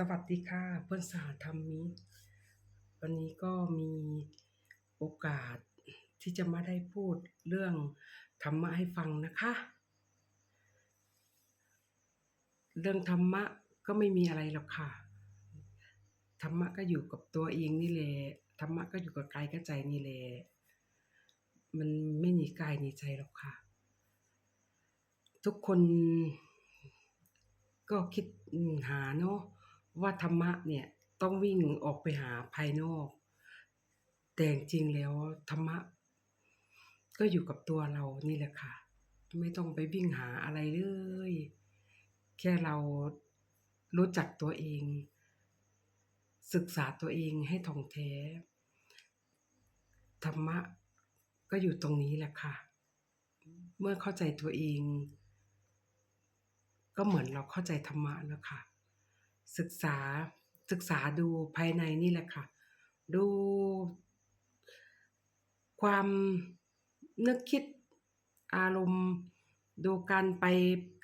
สวัสดีค่ะเพื่อนสาธรรมิวันนี้ก็มีโอกาสที่จะมาได้พูดเรื่องธรรมะให้ฟังนะคะ เรื่องธรรมะก็ไม่มีอะไรหรอกค่ะ ธรรมะก็อยู่กับตัวเองนี่แหละธรรมะก็อยู่กับกายกับใจนี่แหละมันไม่หนีกายหนีใจหรอกค่ะ ทุกคนก็คิดหาเนาะ ว่าธรรมะเนี่ยต้องวิ่งออกไปหาภายนอก แต่จริงแล้วธรรมะ ก็อยู่กับตัวเรานี่แหละค่ะ ไม่ต้องไปวิ่งหาอะไรเลย แค่เรารู้จักตัวเอง ศึกษาตัวเองให้ท่องแท้ธรรมะก็อยู่ตรงนี้แหละค่ะ เมื่อเข้าใจตัวเอง ก็เหมือนเราเข้าใจธรรมะแล้วค่ะ ศึกษาศึกษาดูภายในนี่แหละค่ะ ดูความนึกคิดอารมณ์ ดูการไป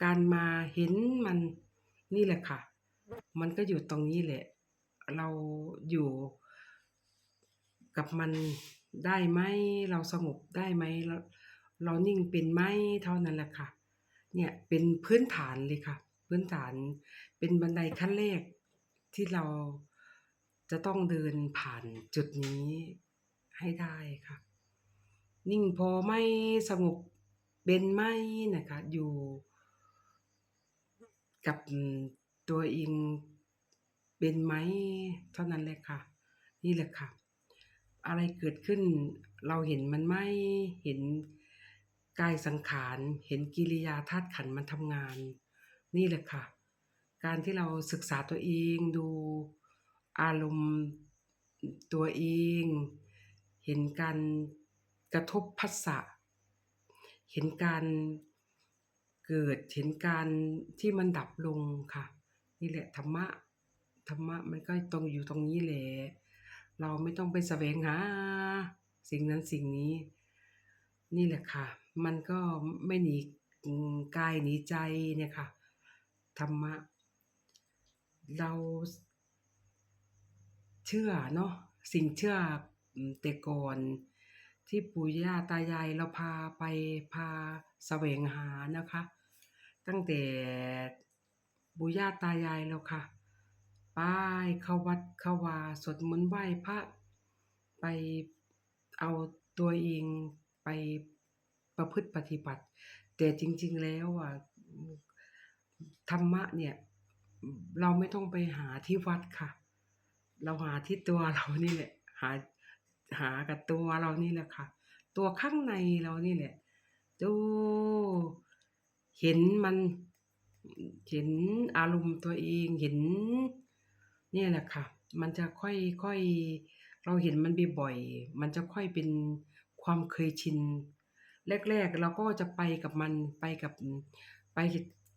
การมาเห็นมันนี่แหละค่ะ มันก็อยู่ตรงนี้แหละ เราอยู่กับมันได้ไหมเราสงบได้ไหมเราเรานิ่งเป็นไหมเท่านั้นแหละค่ะ เนี่ยเป็นพื้นฐานเลยค่ะ พื้นฐาน เป็นบันไดขั้นแรกที่เราจะต้องเดินผ่านจุดนี้ให้ได้ค่ะ นิ่งพอไหมสงบเป็นไหมนะคะ อยู่กับตัวเองเป็นไหมเท่านั้นแหละค่ะ นี่แหละค่ะ อะไรเกิดขึ้นเราเห็นมันไหมเห็นกายสังขาร เห็นกิริยาธาตุขันมันทำงาน นี่แหละค่ะ การที่เราศึกษาตัวเองดูอารมณ์ตัวเอง เห็นการกระทบผัสสะเห็นการเกิดเห็นการที่มันดับลงค่ะ นี่แหละธรรมะธรรมะมันก็ตรงอยู่ตรงนี้แหละเราไม่ต้องไปแสวงหาสิ่งนั้นสิ่งนี้ นี่แหละค่ะ มันก็ไม่หนีกายหนีใจเนี่ยค่ะ ธรรมะ เราเชื่อเนาะสิ่งเชื่อแต่ก่อนที่ปู่ย่าตายายเราพาไปพาแสวงหานะคะ ตั้งแต่ปู่ย่าตายายเราค่ะไปเข้าวัดเข้าวาสวดมนต์ไหว้พระ ไปเอาตัวเองไปประพฤติปฏิบัติ แต่จริง ๆ แล้วอะ ธรรมะเนี่ย เราไม่ต้องไปหาที่วัดค่ะ เราหาที่ตัวเรานี่แหละ หาหากับตัวเรานี่แหละค่ะ ตัวข้างในเรานี่แหละดูเห็นมันเห็นอารมณ์ตัวเองเห็น เนี่ยแหละค่ะ มันจะค่อยค่อยเราเห็นมันบ่อยๆมันจะค่อยเป็นความเคยชิน แรก ๆ เราก็จะไปกับมันไปกับไป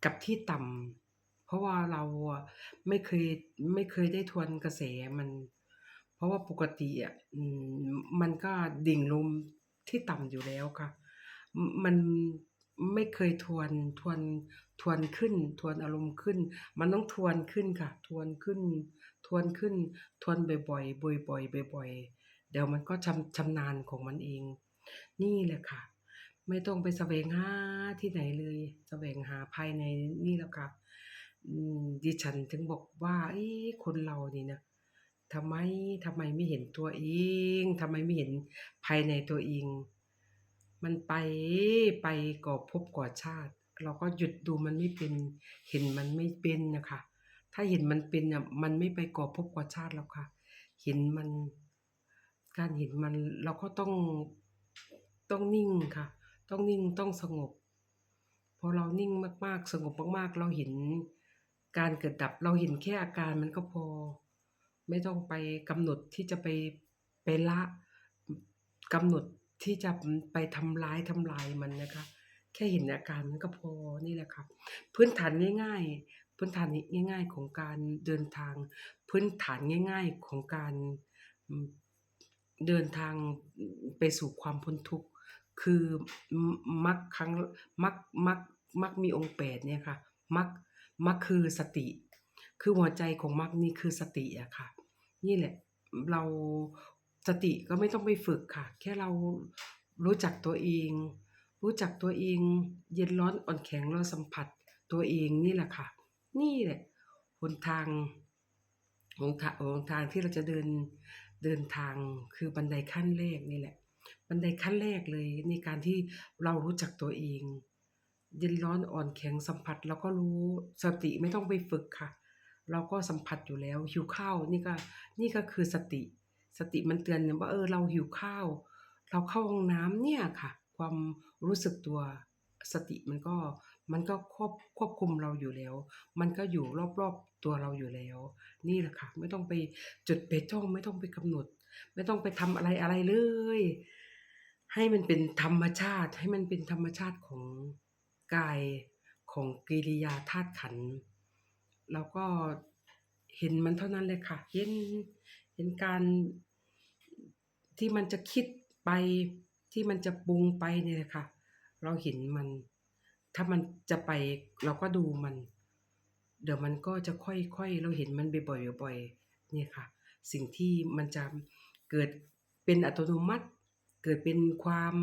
กับที่ต่ำ เพราะว่าเราไม่เคย ไม่เคยได้ทวนกระแสมัน เพราะว่าปกติอะมันก็ดิ่งลงที่ต่ำอยู่แล้วค่ะมันไม่เคยทวน ทวน ทวนขึ้น ทวนอารมณ์ขึ้น มันต้องทวนขึ้นค่ะ ทวนขึ้น ทวนขึ้น ทวนบ่อย ๆ บ่อย ๆ บ่อย ๆ เดี๋ยวมันก็ชำ ชำนาญของมันเอง นี่แหละค่ะ ไม่ต้องไปแสวงหาที่ไหนเลยแสวงหาภายในนี่แล้วค่ะดิฉันถึงบอกว่า เอ้คนเรานี่นะทำไมทำไมไม่เห็นตัวเองทำไมไม่เห็นภายในตัวเอง มันไปไปก่อภพก่อชาติ เราก็หยุดดูมันไม่เป็น เห็นมันไม่เป็นนะคะ ถ้าเห็นมันเป็นน่ะมันไม่ไปก่อภพก่อชาติแล้วค่ะ เห็นมัน การเห็นมันเราก็ต้องต้องนิ่งค่ะ ต้องนิ่งต้องสงบ พอเรานิ่งมากๆ สงบมากๆ เราเห็นการเกิดดับเราเห็นแค่อาการมันก็พอ ไม่ต้องไปกำหนดที่จะไปไปละกำหนดที่จะไปทำร้ายทำลายมันนะคะ แค่เห็นอาการมันก็พอนี่แหละค่ะพื้นฐานง่าย ๆ พื้นฐานง่าย ๆ ของการเดินทาง พื้นฐานง่าย ๆ ของการเดินทางไปสู่ความพ้นทุกข์ คือมรรครั้งมรรคมรรคมรรคมีองค์แปดเนี่ยค่ะมรรคมรรคคือสติ คือหัวใจของมรรคนี่คือสติอะค่ะ นี่แหละเราสติก็ไม่ต้องไปฝึกค่ะ แค่เรารู้จักตัวเอง รู้จักตัวเอง เย็นร้อนอ่อนแข็งเราสัมผัสตัวเองนี่แหละค่ะ นี่แหละหนทางหนทางหนทางที่เราจะเดินเดินทางคือบันไดขั้นแรกนี่แหละ บันไดขั้นแรกเลยในการที่เรารู้จักตัวเอง เย็นร้อนอ่อนแข็งสัมผัสเราก็รู้สติไม่ต้องไปฝึกค่ะ เราก็สัมผัสอยู่แล้วหิวข้าวนี่ก็นี่ก็คือสติ สติมันเตือนว่าเออเราหิวข้าว เราเข้าห้องน้ำเนี่ยค่ะ ความรู้สึกตัวสติมันก็มันก็ควบควบคุมเราอยู่แล้ว มันก็อยู่รอบๆตัวเราอยู่แล้ว นี่แหละค่ะ ไม่ต้องไปจดไปจ้องไม่ต้องไปกำหนด ไม่ต้องไปทำอะไรอะไรเลย ให้มันเป็นธรรมชาติ ให้มันเป็นธรรมชาติของกายของกิริยาธาตุขันธ์เราก็เห็นมันเท่านั้นเลยค่ะ เห็นเห็นการที่มันจะคิดไปที่มันจะปรุงไปเนี่ยค่ะ เราเห็นมัน ถ้ามันจะไปเราก็ดูมัน เดี๋ยวมันก็จะค่อยๆเราเห็นมันบ่อยๆบ่อยๆเนี่ยค่ะ สิ่งที่มันจะเกิดเป็นอัตโนมัติ เกิดเป็นความ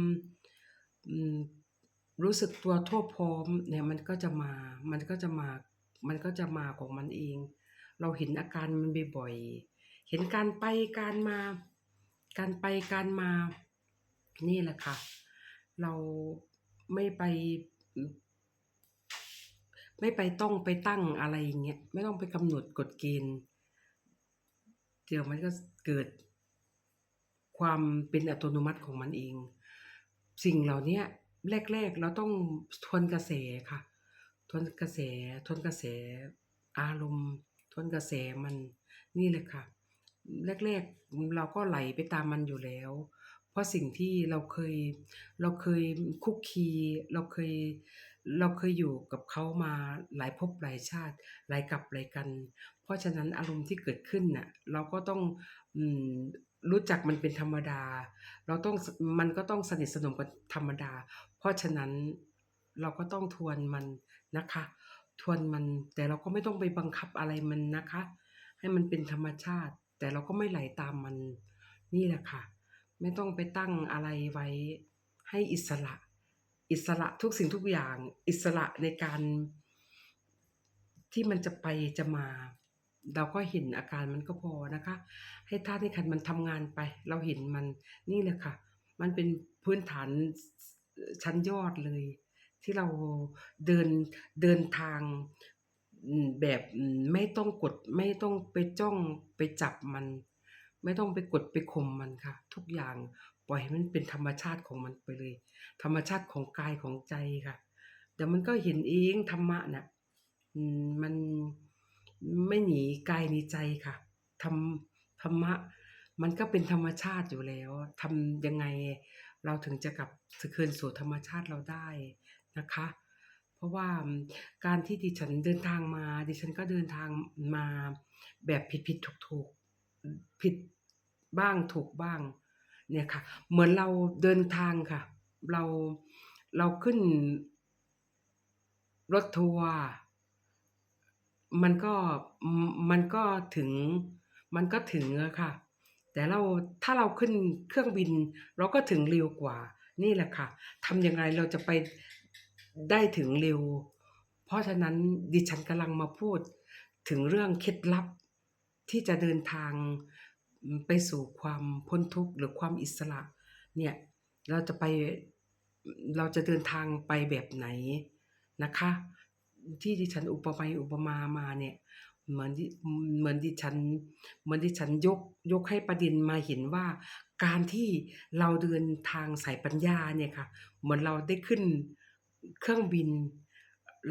รู้สึกตัวทั่วพร้อมเนี่ยมันก็จะมา มันก็จะมา มันก็จะมาของมันเอง เราเห็นอาการมันบ่อยๆ เห็นการไปการมา การไปการมา นี่แหละค่ะ เราไม่ไป ไม่ไปต้องไปตั้งอะไรอย่างเงี้ย ไม่ต้องไปกำหนดกฎเกณฑ์ เดี๋ยวมันก็เกิด ความเป็นอัตโนมัติของมันเอง สิ่งเหล่านี้แรก ๆ เราต้องทวนกระแสค่ะ ทวนกระแส ทวนกระแส อารมณ์ ทวนกระแสมันนี่แหละค่ะ แรก ๆ เราก็ไหลไปตามมันอยู่แล้ว เพราะสิ่งที่เราเคย เราเคยคุกคีเราเคยเราเคยอยู่กับเขามาหลายภพหลายชาติ หลายกลับหลายกัน เพราะฉะนั้นอารมณ์ที่เกิดขึ้นน่ะเราก็ต้องอืม รู้จักมันเป็นธรรมดา เราต้องมันก็ต้องสนิทสนมกันธรรมดา เพราะฉะนั้นเราก็ต้องทวนมันนะคะ ทวนมันแต่เราก็ไม่ต้องไปบังคับอะไรมันนะคะ ให้มันเป็นธรรมชาติ แต่เราก็ไม่ไหลตามมันนี่แหละค่ะ ไม่ต้องไปตั้งอะไรไว้ให้อิสระ อิสระทุกสิ่งทุกอย่าง อิสระในการที่มันจะไปจะมา เราก็เห็นอาการมันก็พอนะคะ ให้ธาตุให้ขันมันทำงานไป เราเห็นมันนี่แหละค่ะ มันเป็นพื้นฐานชั้นยอดเลย ที่เราเดินเดินทางแบบไม่ต้องกดไม่ต้องไปจ้องไปจับมัน ไม่ต้องไปกดไปข่มมันค่ะ ทุกอย่างปล่อยให้มันเป็นธรรมชาติของมันไปเลย ธรรมชาติของกายของใจค่ะเดี๋ยวมันก็เห็นเองธรรมะน่ะมัน ไม่หนีกายหนีใจค่ะธรรมธรรมะ มันก็เป็นธรรมชาติอยู่แล้วทำยังไงเราถึงจะกลับสคืนสู่ธรรมชาติเราได้นะคะ เพราะว่าการที่ดิฉันเดินทางมา ดิฉันก็เดินทางมาแบบผิดๆถูกๆอือผิดบ้างถูกบ้างเนี่ยค่ะ เหมือนเราเดินทางค่ะ เราเราขึ้นรถทัวร์ มันก็ อืม มันก็ถึง มันก็ถึงอะค่ะ แต่เรา ถ้าเราขึ้นเครื่องบิน เราก็ถึงเร็วกว่า นี่แหละค่ะ ทำยังไงเราจะไป ได้ถึงเร็ว เพราะฉะนั้นดิฉันกำลังมาพูดถึงเรื่องเคล็ดลับ ที่จะเดินทาง อืม ไปสู่ความพ้นทุกข์ หรือความอิสระเนี่ย เราจะไป เราจะเดินทางไปแบบไหนนะคะ ที่ดิฉันอุปไมยอุปมามาเนี่ยเหมือนดิเหมือนดิฉันเหมือนดิฉันยกยกให้ประเด็นมาเห็นว่าการที่เราเดินทางสายปัญญาเนี่ยค่ะ เหมือนเราได้ขึ้นเครื่องบิน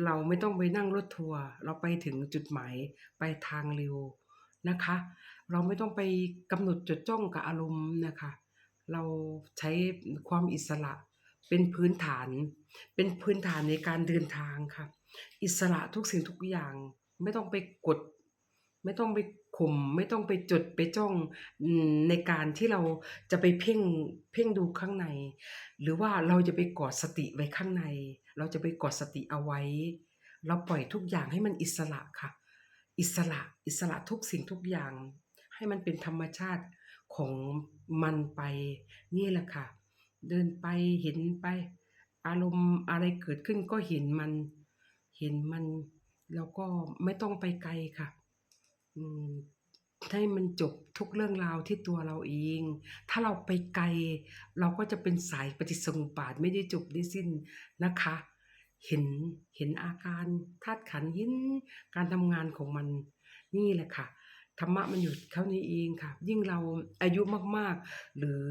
เราไม่ต้องไปนั่งรถทัวร์เราไปถึงจุดหมายไปทางเร็วนะคะ เราไม่ต้องไปกำหนดจดจ้องกับอารมณ์นะคะ เราใช้ความอิสระเป็นพื้นฐาน เป็นพื้นฐานในการเดินทางค่ะ อิสระทุกสิ่งทุกอย่าง ไม่ต้องไปกด ไม่ต้องไปข่มไม่ต้องไปจดไปจ้องในการที่เราจะไปเพ่งเพ่งดูข้างใน หรือว่าเราจะไปกอดสติไว้ข้างใน เราจะไปกอดสติเอาไว้ เราปล่อยทุกอย่างให้มันอิสระค่ะ อิสระอิสระทุกสิ่งทุกอย่าง ให้มันเป็นธรรมชาติของมันไปนี่แหละค่ะ เดินไปเห็นไป อารมณ์อะไรเกิดขึ้นก็เห็นมัน ห็นมันแล้วก็ไม่ต้องไปไกลค่ะให้มันจบทุกเรื่องราวที่ตัวเราเอง ถ้าเราไปไกล เราก็จะเป็นสายปฏิสมุปบาทไม่ได้จบได้สิ้นนะคะ เห็นเห็นอาการธาตุขันธ์เห็นการทำงานของมันนี่แหละค่ะธรรมะมันอยู่เท่านี้เองค่ะ ยิ่งเราอายุมากๆ หรือ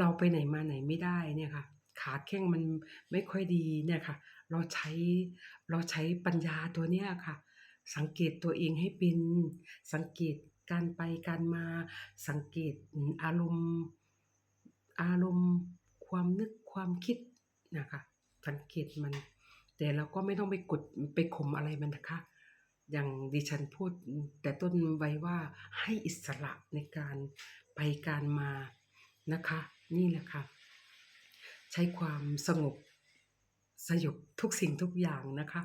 เราไปไหนมาไหนไม่ได้เนี่ยค่ะ ขาแข้งมันไม่ค่อยดีเนี่ยค่ะ เราใช้เราใช้ปัญญาตัวเนี้ยค่ะ สังเกตตัวเองให้เป็นสังเกตการไปการมาสังเกตอารมณ์ อารมณ์ความนึกความคิดนะคะสังเกตมัน แต่เราก็ไม่ต้องไปกดไปข่มอะไรมันนะคะ อย่างดิฉันพูดแต่ต้นไว้ว่าให้อิสระในการไปการมานะคะ นี่แหละค่ะ ใช้ความสงบ สยบทุกสิ่งทุกอย่างนะคะ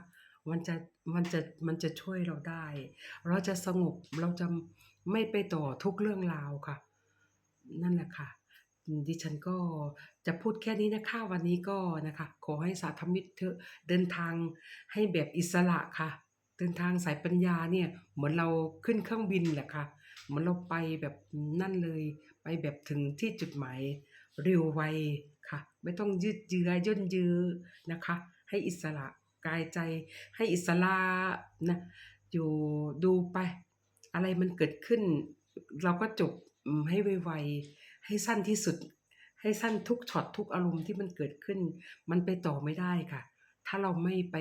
มันจะมันจะมันจะช่วยเราได้ เราจะสงบเราจะไม่ไปต่อทุกเรื่องราวค่ะ นั่นแหละค่ะ ดิฉันก็จะพูดแค่นี้นะคะวันนี้ก็นะคะ ขอให้สาธมิกเถอเดินทางให้แบบอิสระค่ะ เดินทางสายปัญญาเนี่ยเหมือนเราขึ้นเครื่องบินแหละค่ะ เหมือนเราไปแบบนั่นเลย ไปแบบถึงที่จุดหมายเร็วไว ค่ะ ไม่ต้องยืดเยื้อย่นยื้อนะคะ ให้อิสระกายใจ ให้อิสระนะอยู่ดูไป อะไรมันเกิดขึ้น เราก็จบให้ไวๆให้สั้นที่สุด ให้สั้นทุกช็อตทุกอารมณ์ที่มันเกิดขึ้น มันไปต่อไม่ได้ค่ะ ถ้าเราไม่ไป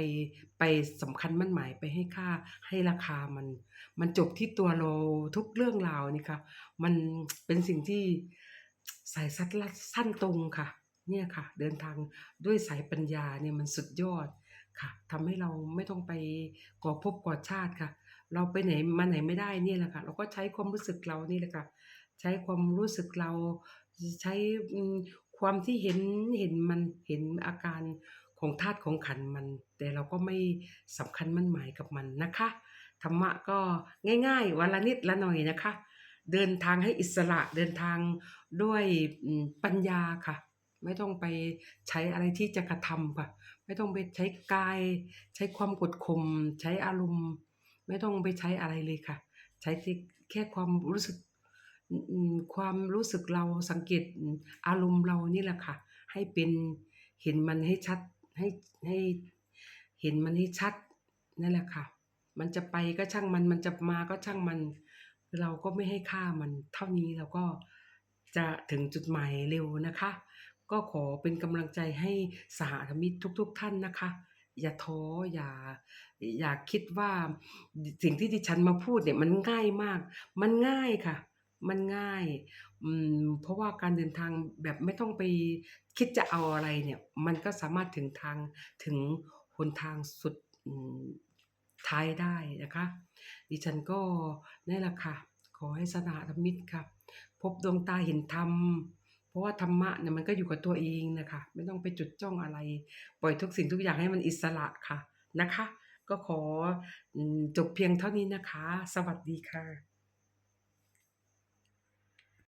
ไปสำคัญมั่นหมายไปให้ค่าให้ราคามัน มันจบที่ตัวเราทุกเรื่องราวนี่ค่ะ มันเป็นสิ่งที่สายซัดลัดสั้นตรงค่ะ เนี่ยค่ะ เดินทางด้วยสายปัญญาเนี่ยมันสุดยอดค่ะทำให้เราไม่ต้องไปก่อภพก่อชาติค่ะ เราไปไหนมาไหนไม่ได้เนี่ยแหละค่ะ เราก็ใช้ความรู้สึกเรานี่แหละค่ะ ใช้ความรู้สึกเราใช้อืมความที่เห็นเห็นมันเห็นอาการของธาตุของขันธ์มัน แต่เราก็ไม่สำคัญมั่นหมายกับมันนะคะธรรมะก็ง่ายๆวันละนิดละหน่อยนะคะ เดินทางให้อิสระเดินทางด้วยอืมปัญญาค่ะ ไม่ต้องไปใช้อะไรที่จะกระทำค่ะ ไม่ต้องไปใช้กาย ใช้ความกดข่มใช้อารมณ์ ไม่ต้องไปใช้อะไรเลยค่ะ ใช้ที่แค่ความรู้สึกความรู้สึกเราสังเกตอืมอารมณ์เรานี่แหละค่ะ ให้เป็นเห็นมันให้ชัดให้ให้เห็นมันให้ชัดนั่นแหละค่ะ มันจะไปก็ช่างมันมันจะมาก็ช่างมัน เราก็ไม่ให้ค่ามันเท่านี้เราก็จะถึงจุดหมายเร็วนะคะ ก็ขอเป็นกำลังใจให้สหธมิกทุก ๆ ท่านนะคะ อย่าท้ออย่าอย่าคิดว่าสิ่งที่ดิฉันมาพูดเนี่ยมันง่ายมาก มันง่ายค่ะ มันง่ายอืมเพราะว่าการเดินทางแบบไม่ต้องไปคิดจะเอาอะไรเนี่ย มันก็สามารถถึงทางถึงหนทางสุดอืมท้ายได้นะคะ ดิฉันก็นี่แหละค่ะ ขอให้สหธมิกค่ะ พบดวงตาเห็นธรรม ราะว่าธรรมะเนี่ยมันก็อยู่กับตัวเองนะคะ ไม่ต้องไปจุดจ้องอะไร ปล่อยทุกสิ่งทุกอย่างให้มันอิสระค่ะนะคะ ก็ขอจบเพียงเท่านี้นะคะ สวัสดีค่ะ